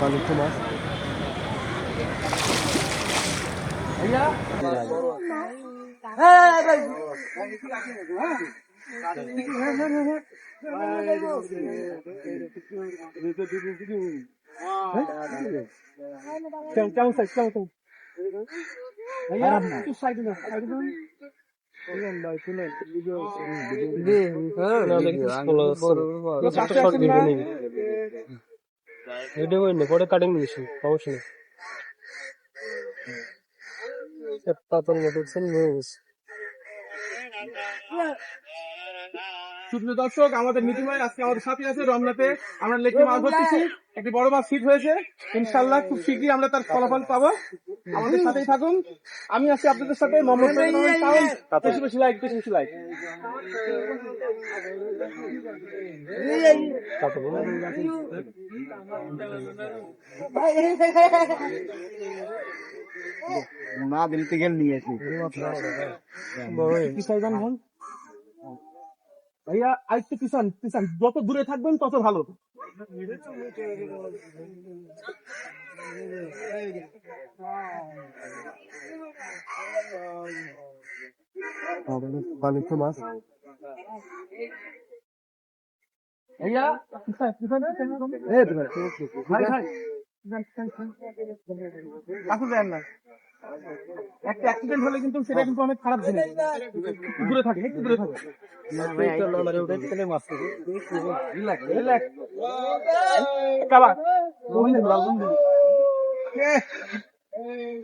বালুচো মাছ না ভিডিও করি না পরে কাটিং নিয়েছি সমস্যা নেই পাতল মতো হয়ে গেছে সুপ্রিয় দর্শক আমাদের নীতি ভাই আজকে আমাদের সাথে আছে রমনাতে। আমরা লেকে মাছ ধরতেছি। একটি বড় মাছ ফিট হয়েছে। ইনশাল্লাহ খুব শীঘ্রই আমরা তার ফলাফল পাবো। আমাদের সাথেই থাকুন। আমি আছি আপনাদের সাথে মোহাম্মদ। বেশি বেশি লাইক বেশি বেশি লাইক না দিলতে গেল নিয়েছি পিছাইবেন হন ভাইয়া আরেকটু পিছান পিছান। যত দূরে থাকবেন তত ভালো। আসুন না একটা অ্যাক্সিডেন্ট হলে কিন্তু সেটা কিন্তু অনেক খারাপ জিনিস দূরে থাকে একটু দূরে থাকে. কাবা।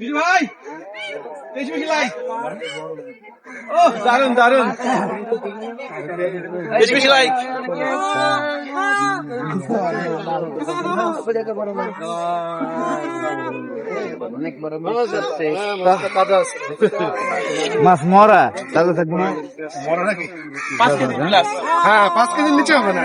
বিজু ভাই বেশি বেশি লাই ও দারুণ দারুণ বেশি বেশি লাইক মাছ মরা তাহলে থাকব না। পাঁচ কেজি হ্যাঁ পাঁচ কেজির নিচে হবে না।